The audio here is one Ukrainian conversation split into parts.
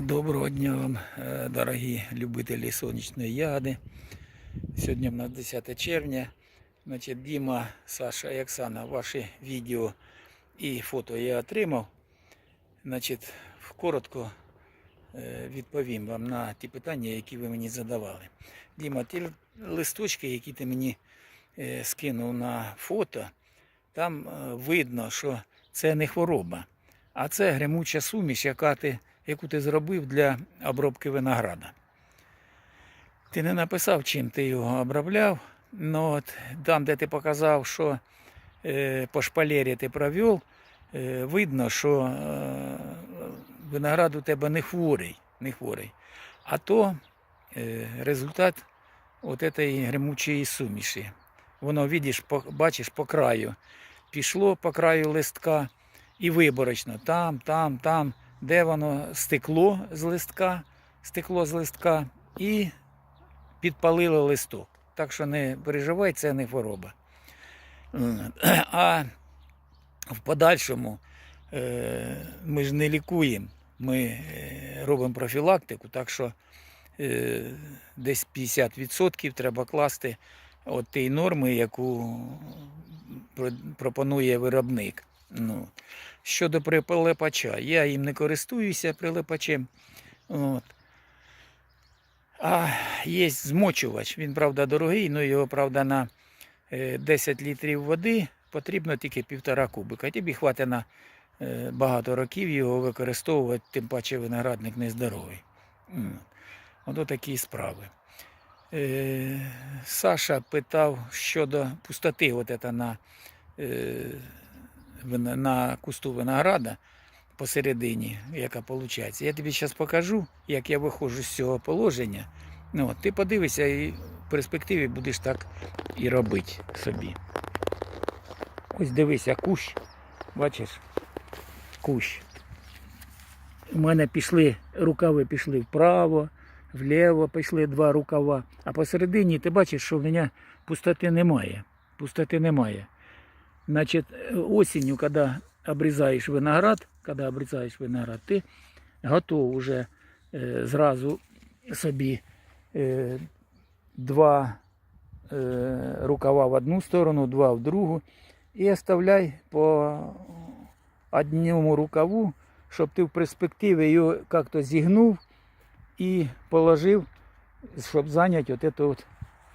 Доброго дня вам, е, дорогі любителі сонячної ягоди. Сьогодні в нас 10 червня. Значить, Діма, Саша і Оксана, ваші відео і фото я отримав. Значить, коротко е, відповім вам на ті питання, які ви мені задавали. Діма, ті листочки, які ти мені е, скинув на фото, там видно, що це не хвороба, а це гремуча суміш, яка ти, яку ти зробив для обробки винограда. Ти не написав, чим ти його обробляв, але от там, де ти показав, що е, по шпалері ти провів, е, видно, що е, виноград у тебе не хворий, не хворий. А то е, результат от цієї гремучої суміші. Воно, видиш, по, бачиш, по краю. Пішло по краю листка і виборочно. Там, там, там, де воно стекло з листка, стекло з листка і підпалило листок. Так що не переживай, це не хвороба. А в подальшому е, ми ж не лікуємо, ми е, робимо профілактику, так що е, десь 50% треба класти от тієї норми, яку пропонує виробник. Ну, щодо прилипача, я їм не користуюся прилипачем. От. А є змочувач. Він, правда, дорогий, але його, правда, на е, 10 літрів води потрібно тільки півтора кубика. Тобі хватить на е, багато років його використовувати, тим паче виноградник нездоровий. Ото такі справи. Е, Саша питав щодо пустоти от на, е, на кусту винограда посередині, яка виходить. Я тобі зараз покажу, як я виходжу з цього положення. Ну, от, ти подивишся і в перспективі будеш так і робити собі. Ось дивися, кущ. Бачиш? Кущ. У мене пішли, рукави пішли вправо, вліво пішли два рукава. А посередині ти бачиш, що в мене пустоти немає. Пустоти немає. Значить, осінню, коли обрізаєш виноград, коли обрізаєш виноград, ти готов уже е, зразу собі е, два е, рукава в одну сторону, два в другу. І оставляй по одному рукаву, щоб ти в перспективі його як-то зігнув і положив, щоб зайняти от эту, от,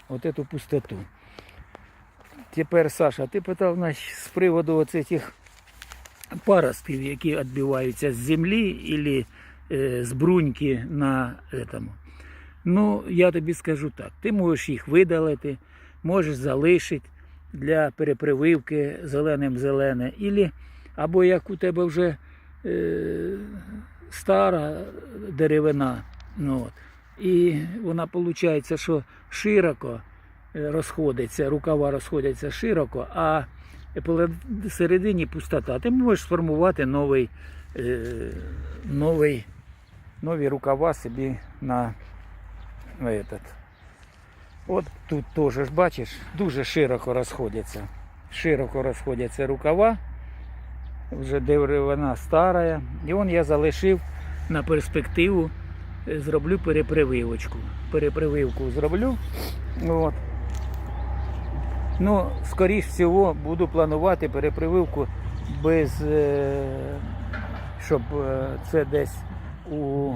от эту пустоту. Тепер, Саша, ти питав значить, з приводу оцих паростків, які відбиваються з землі або е, з бруньки на этому. Ну, я тобі скажу так: ти можеш їх видалити, можеш залишити для перепрививки зеленим зелене, або як у тебе вже е, стара деревина, ну, от, і вона виходить, що широко розходиться, рукава розходяться широко, а посередині пустота. Ти можеш сформувати новий, е, новий, нові рукава собі на, этот. От тут теж бачиш, дуже широко розходяться. Широко розходяться рукава. Вже деревина стара. І он я залишив на перспективу, е, зроблю перепрививочку. Перепрививку зроблю. От. Ну, скоріш всього, буду планувати перепрививку без, е, щоб е, це десь у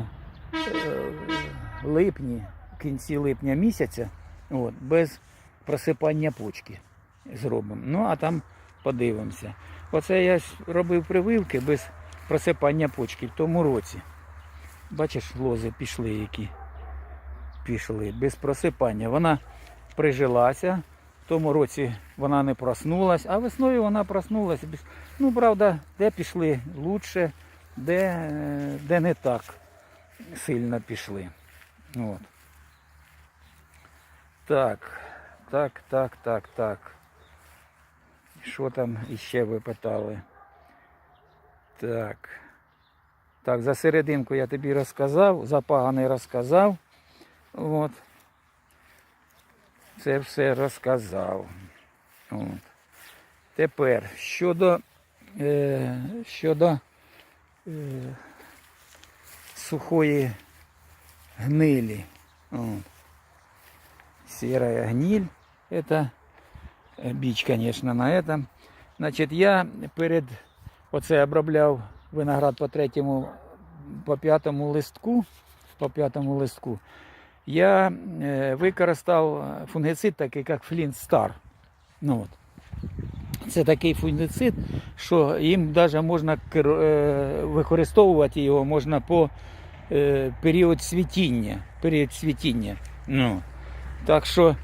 е, липні, в кінці липня місяця, от, без просипання почки зробимо. Ну, а там подивимося. Оце я робив прививки без просипання почки в тому році. Бачиш, лози пішли які. Пішли без просипання. Вона прижилася. Тому році вона не проснулась, а весною вона проснулася. Ну, правда, де пішли лучше, де, де не так сильно пішли. От. Так, так, так, так, так. Що там іще ви питали? Так. Так, за серединку я тобі розказав, за поганий розказав. От Це все розказав. От. Тепер щодо, е, щодо е, сухої гнилі. Вот. Серая гниль. Это э, бич, конечно, на этом. Значить, я перед оце обробляв виноград по третьому, по п'ятому листку. По п'ятому листку. Я е, використав фунгицид такий, як Flint Star. Ну, от. Це такий фунгицид, що їм навіть можна е, використовувати його можна по е, період цвітіння. Період цвітіння. Ну. Так що,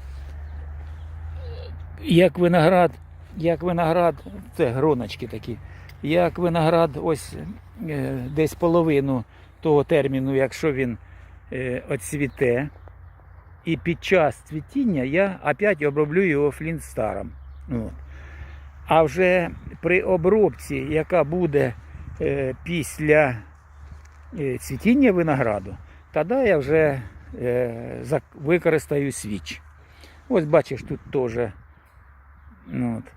як виноград, як виноград, це гроночки такі, як виноград ось е, десь половину того терміну, якщо він е, оцвіте, і під час цвітіння я опять оброблю його флінстаром. От. А вже при обробці, яка буде е, після е, цвітіння винограду, тоді я вже е, використаю свіч. Ось бачиш, тут теж. Ну, от.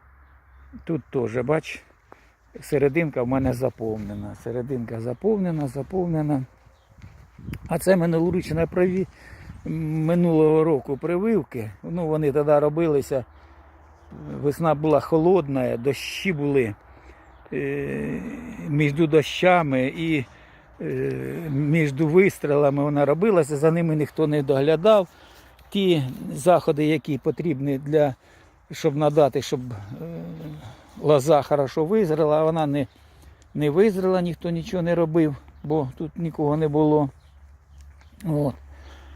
Тут теж, бач, серединка в мене заповнена. Серединка заповнена, заповнена. А це минулорічна праві минулого року прививки. Ну, вони тоді робилися. Весна була холодна, дощі були е, між дощами і е, між вистрілами вона робилася, за ними ніхто не доглядав. Ті заходи, які потрібні для, щоб надати, щоб е, лоза хорошо визріла, а вона не, не визріла, ніхто нічого не робив, бо тут нікого не було. От.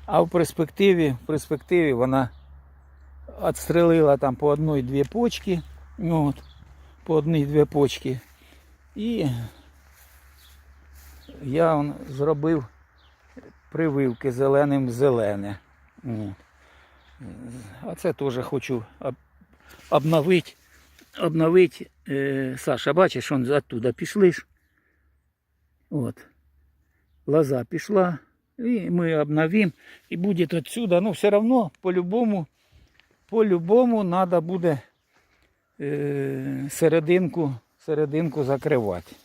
А в перспективі, в перспективі вона відстрелила там по одній-дві почки. От, по одній-дві почки. І я зробив прививки зеленим зелене. От. А це теж хочу об- обновити. Обновити. Е, Саша, бачиш, он оттуда пішли ж. От. Лоза пішла. И мы обновим. И будет отсюда. Ну, все равно, по-любому, по-любому надо буде е, серединку, серединку закривати.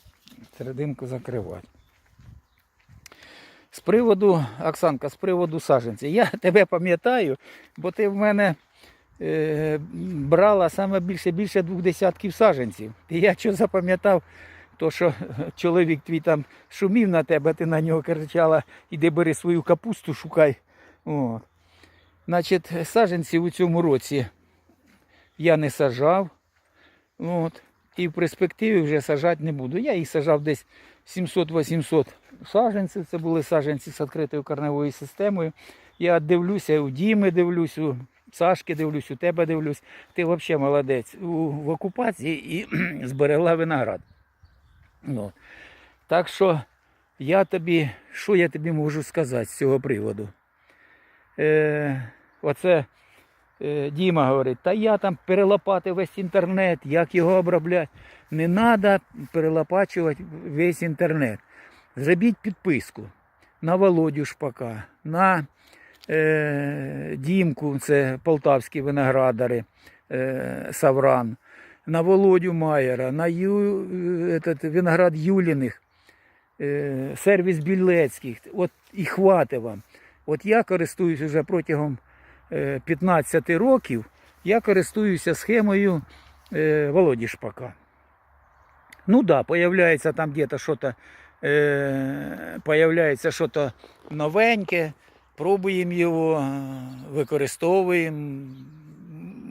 Серединку закривати. З приводу, Оксанка, з приводу саженців. Я тебе пам'ятаю, бо ти в мене е, брала саме більше більше двох десятків саженців. І я що запам'ятав, то що чоловік твій там шумів на тебе, ти на нього кричала, іди бери свою капусту, шукай. О. Значить, саженців у цьому році я не сажав. От. І в перспективі вже сажати не буду. Я їх сажав десь 700-800 саженців. Це були саженці з відкритою корневою системою. Я дивлюся, у Діми дивлюсь, у Сашки дивлюсь, у тебе дивлюсь. Ти взагалі молодець у, в окупації і зберегла виноград. Ну. Так що я тобі, що я тобі можу сказати з цього приводу? Е, оце е, Діма говорить, та я там перелопати весь інтернет, як його обробляти. Не треба перелопачувати весь інтернет. Зробіть підписку на Володю Шпака, на е, Дімку, це полтавські виноградари, е, Савран, на Володю Майера, на Ю, е, этот, виноград Юліних, е, сервіс Білецьких. От і хватить вам. От я користуюсь вже протягом е, 15 років, я користуюся схемою е, Володі Шпака. Ну да, появляється там где-то что-то, е, появляється що-то новеньке, пробуємо його, е, використовуємо.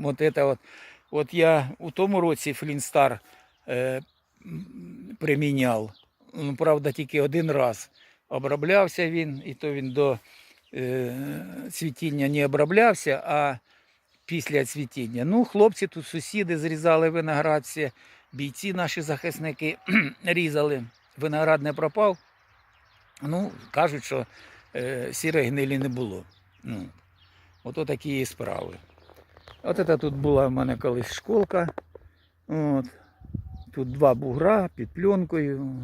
От это от. От я у тому році Флінстар е, приміняв. Ну, правда, тільки один раз оброблявся він, і то він до е, цвітіння не оброблявся, а після цвітіння. Ну, хлопці тут сусіди зрізали виноград, всі бійці наші захисники різали. Виноград не пропав. Ну, кажуть, що е, сірої гнилі не було. Ну, ото такі справи. От це тут була в мене колись школка. От. Тут два бугра під пленкою.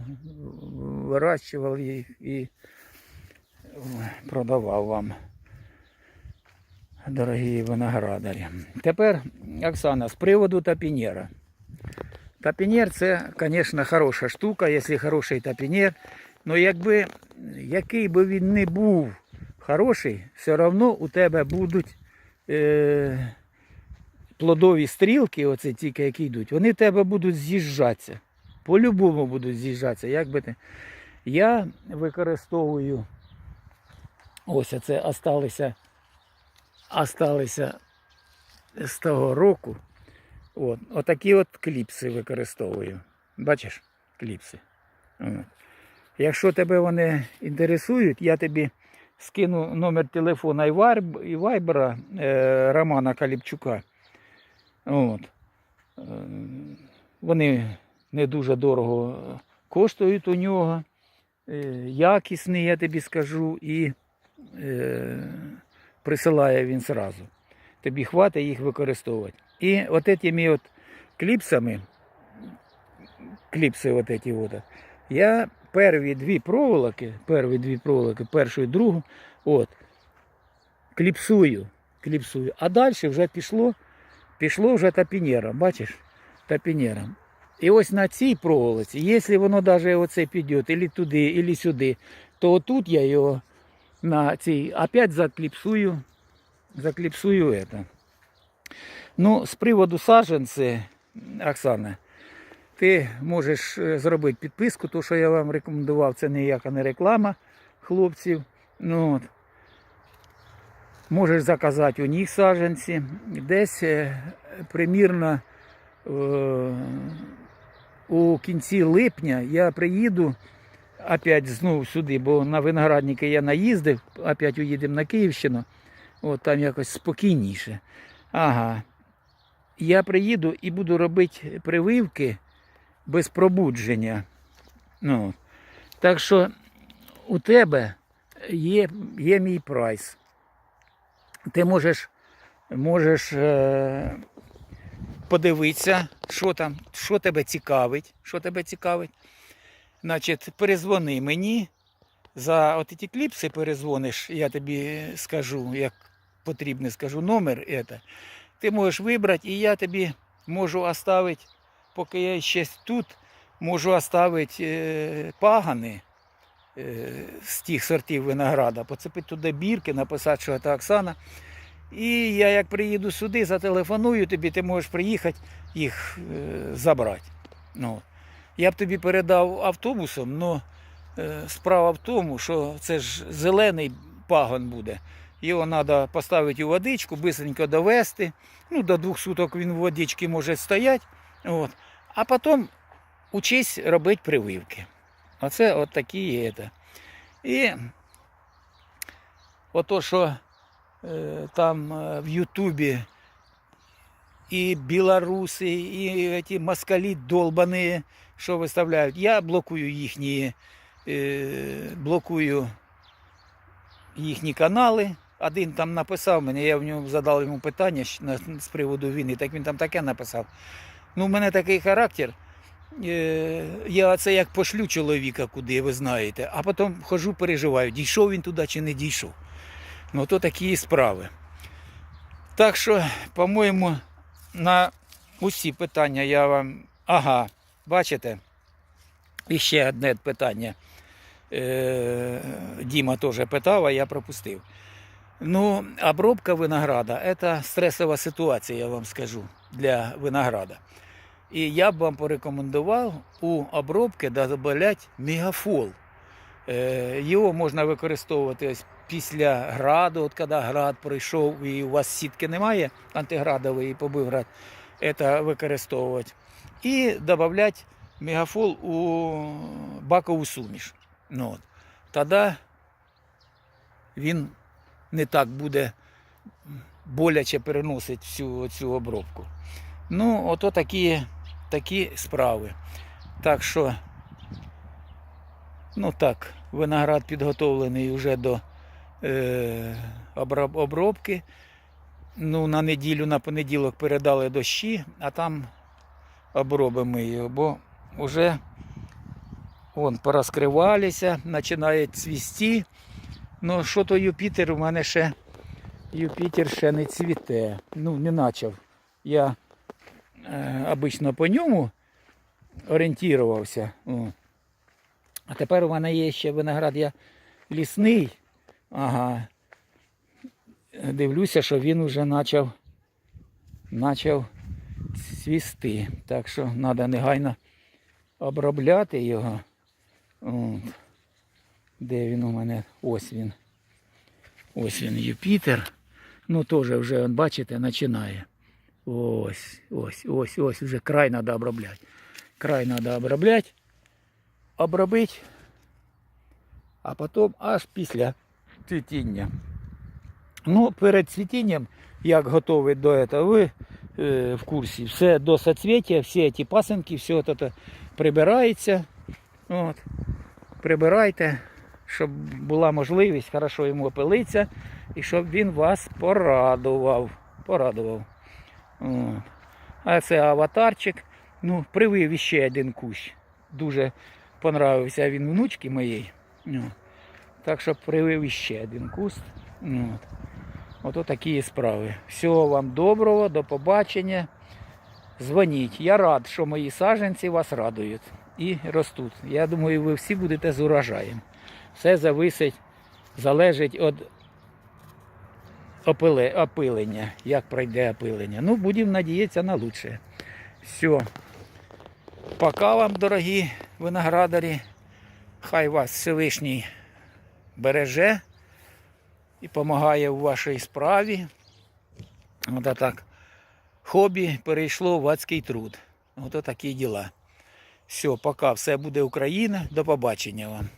Вирощував їх і продавав вам. Дорогі виноградарі. Тепер, Оксана, з приводу тапінєра. Тапінєр це, звісно, хороша штука, якщо хороший тапінєр. Ну якби який би він не був хороший, все одно у тебе будуть е, плодові стрілки, оце тільки які йдуть, вони в тебе будуть з'їжджатися. По-любому будуть з'їжджатися. Як би ти... Я використовую ось це осталися, осталися з того року. От, отакі от кліпси використовую. Бачиш, кліпси. Якщо тебе вони інтересують, я тобі скину номер телефона і вайб- вайбера е, Романа Каліпчука. От. Е, Вони не дуже дорого коштують у нього. Е, Якісний, я тобі скажу, і е, присилає він зразу. Тобі хватить їх використовувати. І от цими от кліпсами, кліпси от эти от, я перві дві проволоки, перві дві проволоки, першу і другу, от, кліпсую, кліпсую. А далі вже пішло, пішло вже тапінером, бачиш? Тапінером. І ось на цій проволоці, якщо воно навіть оце піде, і туди, і сюди, то отут я його на цій опять закліпсую, закліпсую это. Ну, з приводу саджанці, Оксана, ти можеш е, зробити підписку, то що я вам рекомендував, це ніяка не реклама хлопців. Ну, от. Можеш заказати у них саджанці. Десь е, примірно е, у кінці липня я приїду опять знову сюди, бо на виноградники я наїздив, опять уїдемо на Київщину. От там якось спокійніше. Ага. Я приїду і буду робити прививки без пробудження. Ну, так що у тебе є, є мій прайс. Ти можеш, можеш е, подивитися, що там, що тебе цікавить. Що тебе цікавить. Значить, перезвони мені. За от ці кліпси перезвониш, я тобі скажу, як потрібно, скажу номер. Это. Ти можеш вибрати, і я тобі можу оставити, поки я ще тут, можу оставити е, пагани з тих сортів винограда, поцепити туди бірки, написати, що це Оксана. І я як приїду сюди, зателефоную тобі, ти можеш приїхати їх е, забрати. Ну, я б тобі передав автобусом, але справа в тому, що це ж зелений пагон буде. Його треба поставити у водичку, бисенько довести. Ну, до двох суток він в водичці може стояти. От. А потім учись робити прививки. Оце от такі є. це. І ото, що е, там е, в Ютубі і білоруси, і ті москалі долбані, що виставляють. Я блокую їхні, е, блокую їхні канали. Один там написав мені, я в нього задав йому питання з приводу війни, так він там таке написав. Ну, в мене такий характер. Е, я це як пошлю чоловіка куди, ви знаєте, а потім хожу, переживаю, дійшов він туди чи не дійшов. Ну, то такі справи. Так що, по-моєму, на усі питання я вам. Ага, бачите? І ще одне питання. Е, Діма теж питав, а я пропустив. Ну, обробка винограда – це стресова ситуація, я вам скажу, для винограда. І я б вам порекомендував у обробки додати мегафол. Е, Його можна використовувати ось після граду, от коли град пройшов і у вас сітки немає антиградової і побив град, це використовувати. І додати мегафол у бакову суміш. Ну, от. Тоді він не так буде боляче переносить всю цю обробку. Ну, ото такі, такі справи. Так що, ну так, виноград підготовлений вже до е, оброб- обробки. Ну, на неділю, на понеділок передали дощі, а там обробимо його, бо вже вон, порозкривалися, починає цвісти. Ну, що то Юпітер у мене ще Юпітер ще не цвіте. Ну, не почав. Я обично по ньому орієнтувався. А тепер у мене є ще виноград я лісний. Ага. Дивлюся, що він вже почав, почав цвісти. Так що треба негайно обробляти його. От. Де він у мене? Ось він. Ось він Юпітер. Ну теж вже, бачите, починає. Ось, ось, ось, ось, вже край треба обробляти. Край треба обробляти, обробити, а потім аж після цвітіння. Ну, перед цвітінням, як готові до цього, ви е, в курсі, все до соцвіття, всі ці пасинки, все це прибирається. От. Прибирайте, щоб була можливість хорошо йому опилитися і щоб він вас порадував. Порадував. От. А це аватарчик. Ну, привив іще один кущ. Дуже понравився він внучки моїй. Ну, Так що привив іще один куст. Ну, От. Ото такі справи. Всього вам доброго, до побачення. Дзвоніть. Я рад, що мої саджанці вас радують і ростуть. Я думаю, ви всі будете з урожаєм. Все зависить, залежить від опилення, як пройде опилення. Ну, будемо надіятися на лучше. Все. Пока вам, дорогі виноградарі. Хай вас Всевишній береже і допомагає у вашій справі. От так. Хобі перейшло в адський труд. Ото такі діла. Все, пока. Все буде Україна. До побачення вам.